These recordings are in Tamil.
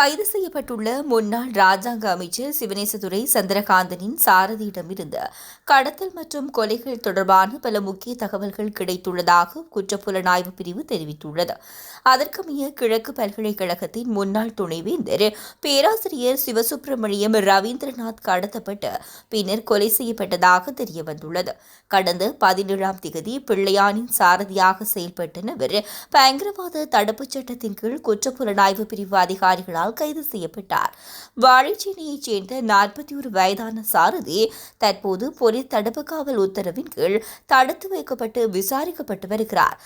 கைது செய்யப்பட்டுள்ள முன்னாள் ராஜாங்க அமைச்சர் சிவனேசதுரை சந்திரகாந்தனின் சாரதியிடமிருந்து கடத்தல் மற்றும் கொலைகள் தொடர்பான பல முக்கிய தகவல்கள் கிடைத்துள்ளதாக குற்றப்புலனாய்வு பிரிவு தெரிவித்துள்ளது. அதற்கமைய கிழக்கு பல்கலைக்கழகத்தின் முன்னாள் துணைவேந்தர் பேராசிரியர் சிவசுப்பிரமணியம் ரவீந்திரநாத் கடத்தப்பட்டு பின்னர் கொலை செய்யப்பட்டதாக தெரியவந்துள்ளது. கடந்த பதினேழாம் திகதி பிள்ளையானின் சாரதியாக செயல்பட்டனவர் பயங்கரவாத தடுப்புச் சட்டத்தின் கீழ் குற்றப்புலனாய்வு பிரிவு அதிகாரிகளால் கைது செய்யப்பட்டார். வாழைச்சேனையைச் சேர்ந்த நாற்பத்தி ஒரு வயதான சாரதி தற்போது போலீஸ் தடுப்பு காவல் உத்தரவின் கீழ் தடுத்து வைக்கப்பட்டு விசாரிக்கப்பட்டு வருகிறார்.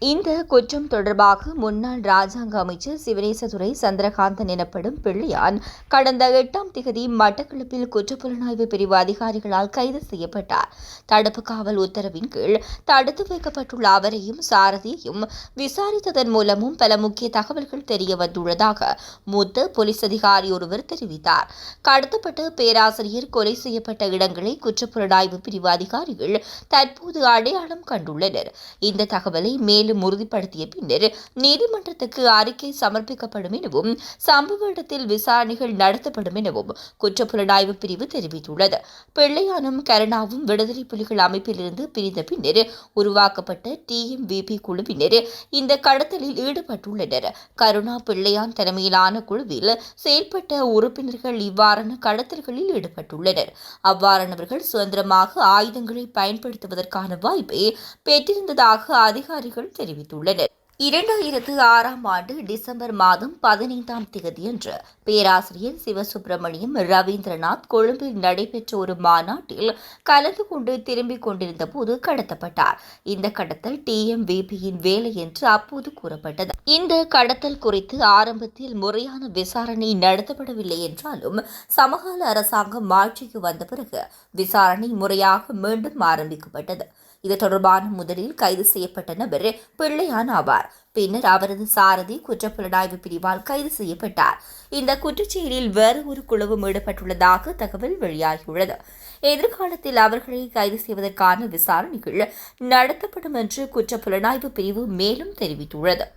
இந்த குற்றம் தொடர்பாக முன்னாள் ராஜாங்க அமைச்சர் சிவனேசதுரை சந்திரகாந்தன் எனப்படும் பிள்ளையான் கடந்த எட்டாம் திகதி மட்டக்களப்பில் குற்றப்புலனாய்வு பிரிவு அதிகாரிகளால் கைது செய்யப்பட்டார். தடுப்பு காவல் உத்தரவின் கீழ் தடுத்து வைக்கப்பட்டுள்ள அவரையும் சாரதியையும் விசாரித்ததன் மூலமும் பல முக்கிய தகவல்கள் தெரிய வந்துள்ளதாக மூத்த போலீஸ் அதிகாரி ஒருவர் தெரிவித்தார். கடத்தப்பட்ட பேராசிரியர் கொலை செய்யப்பட்ட இடங்களை குற்றப்புலனாய்வு பிரிவு அதிகாரிகள் தற்போது அடையாளம் கண்டுள்ளனர். இந்த தகவலை மேல் மேலும் உறுதிப்படுத்திய பின்னர் நீதிமன்றத்துக்கு அறிக்கை சமர்ப்பிக்கப்படும் எனவும் சம்பவ இடத்தில் விசாரணைகள் நடத்தப்படும் எனவும் குற்றப்புலனாய்வு பிரிவு தெரிவித்துள்ளது. பிள்ளையானும் கருணாவும் விடுதலை புலிகள் அமைப்பிலிருந்து பிரிந்த பின்னர் உருவாக்கப்பட்ட டிஎம்விபி குழுவினர் இந்த கடத்தலில் ஈடுபட்டுள்ளனர். கருணா பிள்ளையான் தலைமையிலான குழுவில் செயல்பட்ட உறுப்பினர்கள் இவ்வாறான கடத்தல்களில் ஈடுபட்டுள்ளனர். அவ்வாறானவர்கள் சுதந்திரமாக ஆயுதங்களை பயன்படுத்துவதற்கான வாய்ப்பை பெற்றிருந்ததாக அதிகாரிகள் தெரிவித்துள்ளனர். இரண்டாயிரத்து ஆறாம் ஆண்டு டிசம்பர் மாதம் பதினைந்தாம் தேதியன்று பேராசிரியர் சிவசுப்பிரமணியம் ரவீந்திரநாத் கொழும்பில் நடைபெற்ற ஒரு மாநாட்டில் கலந்து கொண்டு திரும்பிக் கொண்டிருந்த போது கடத்தப்பட்டார். இந்த கடத்தல் டிஎம்விபியின் வேலை என்று அப்போது கூறப்பட்டது. இந்த கடத்தல் குறித்து ஆரம்பத்தில் முறையான விசாரணை நடத்தப்படவில்லை என்றாலும் சமகால அரசாங்கம் ஆட்சிக்கு வந்த பிறகு விசாரணை முறையாக மீண்டும் ஆரம்பிக்கப்பட்டது. இது தொடர்பான முதலில் கைது செய்யப்பட்ட நபர் பிள்ளையான் ஆவார். பின்னர் அவரது சாரதி குற்றப்புலனாய்வு பிரிவால் கைது செய்யப்பட்டார். இந்த குற்றச்செயலில் வேறு ஒரு குழுவும் ஈடுபட்டுள்ளதாக தகவல் வெளியாகியுள்ளது. எதிர்காலத்தில் அவர்களை கைது செய்வதற்கான விசாரணைகள் நடத்தப்படும் என்று குற்றப்புலனாய்வு பிரிவு மேலும் தெரிவித்துள்ளது.